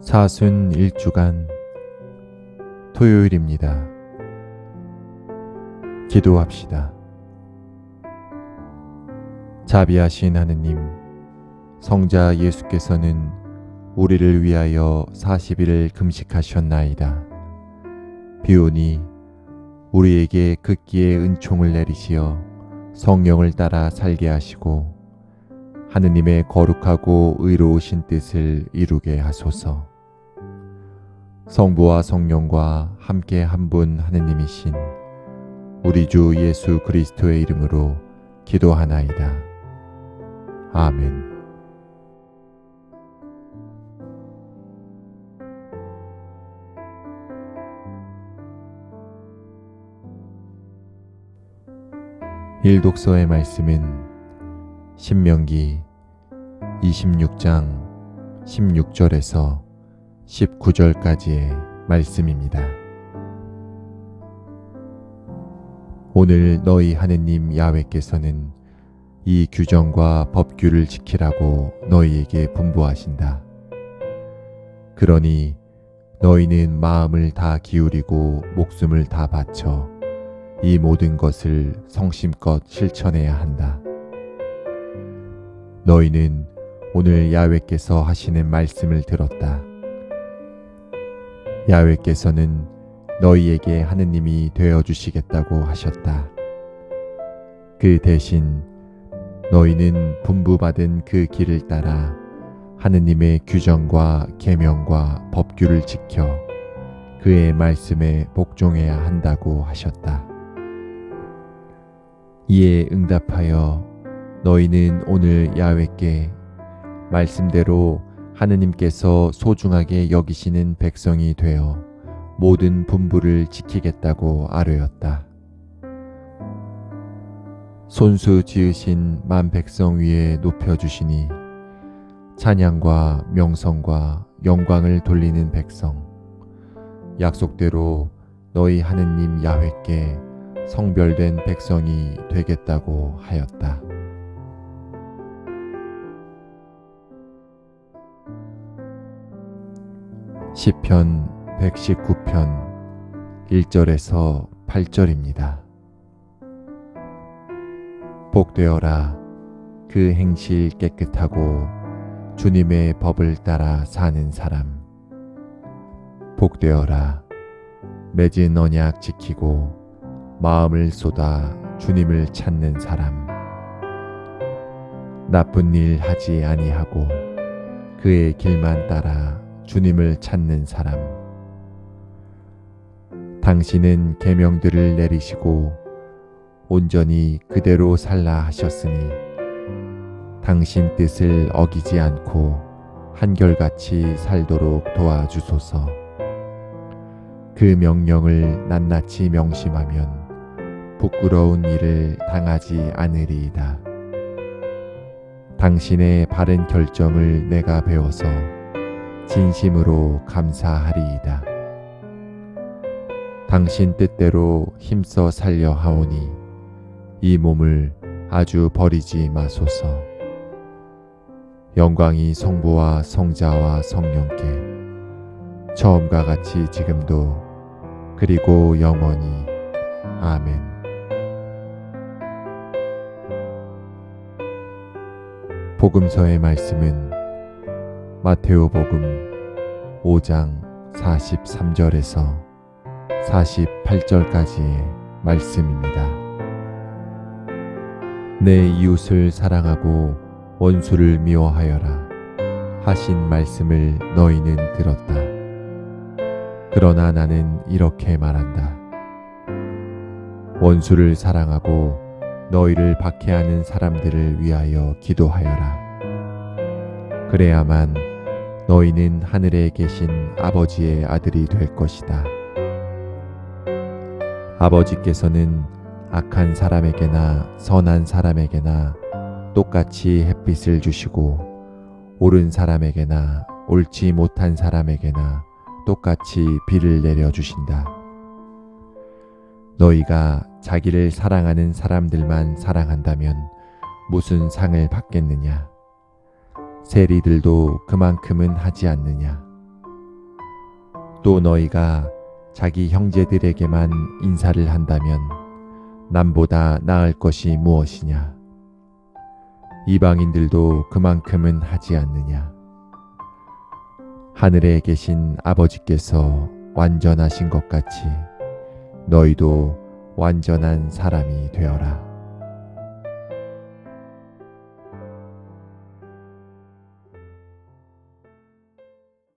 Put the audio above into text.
사순 일주간 토요일입니다. 기도합시다. 자비하신 하느님, 성자 예수께서는 우리를 위하여 40일을 금식하셨나이다. 비오니 우리에게 극기의 은총을 내리시어 성령을 따라 살게 하시고 하느님의 거룩하고 의로우신 뜻을 이루게 하소서. 성부와 성령과 함께 한 분 하느님이신 우리 주 예수 그리스도의 이름으로 기도하나이다. 아멘. 일독서의 말씀은 신명기 26장 16절에서 19절까지의 말씀입니다. 오늘 너희 하느님 야훼께서는 이 규정과 법규를 지키라고 너희에게 분부하신다. 그러니 너희는 마음을 다 기울이고 목숨을 다 바쳐 이 모든 것을 성심껏 실천해야 한다. 너희는 오늘 야훼께서 하시는 말씀을 들었다. 야훼께서는 너희에게 하느님이 되어 주시겠다고 하셨다. 그 대신 너희는 분부받은 그 길을 따라 하느님의 규정과 계명과 법규를 지켜 그의 말씀에 복종해야 한다고 하셨다. 이에 응답하여 너희는 오늘 야훼께 말씀대로 하느님께서 소중하게 여기시는 백성이 되어 모든 분부를 지키겠다고 아뢰었다. 손수 지으신 만 백성 위에 높여 주시니 찬양과 명성과 영광을 돌리는 백성 약속대로 너희 하느님 야훼께 성별된 백성이 되겠다고 하였다. 시편 119편 1절에서 8절입니다. 복되어라 그 행실 깨끗하고 주님의 법을 따라 사는 사람 복되어라 맺은 언약 지키고 마음을 쏟아 주님을 찾는 사람 나쁜 일 하지 아니하고 그의 길만 따라 주님을 찾는 사람 당신은 계명들을 내리시고 온전히 그대로 살라 하셨으니 당신 뜻을 어기지 않고 한결같이 살도록 도와주소서. 그 명령을 낱낱이 명심하면 부끄러운 일을 당하지 않으리이다. 당신의 바른 결정을 내가 배워서 진심으로 감사하리이다. 당신 뜻대로 힘써 살려 하오니 이 몸을 아주 버리지 마소서. 영광이 성부와 성자와 성령께 처음과 같이 지금도 그리고 영원히 아멘. 복음서의 말씀은 마테오복음 5장 43절에서 48절까지의 말씀입니다. 내 이웃을 사랑하고 원수를 미워하여라 하신 말씀을 너희는 들었다. 그러나 나는 이렇게 말한다. 원수를 사랑하고 너희를 박해하는 사람들을 위하여 기도하여라. 그래야만 너희는 하늘에 계신 아버지의 아들이 될 것이다. 아버지께서는 악한 사람에게나 선한 사람에게나 똑같이 햇빛을 주시고 옳은 사람에게나 옳지 못한 사람에게나 똑같이 비를 내려 주신다. 너희가 자기를 사랑하는 사람들만 사랑한다면 무슨 상을 받겠느냐? 세리들도 그만큼은 하지 않느냐? 또 너희가 자기 형제들에게만 인사를 한다면 남보다 나을 것이 무엇이냐? 이방인들도 그만큼은 하지 않느냐? 하늘에 계신 아버지께서 완전하신 것 같이 너희도 완전한 사람이 되어라.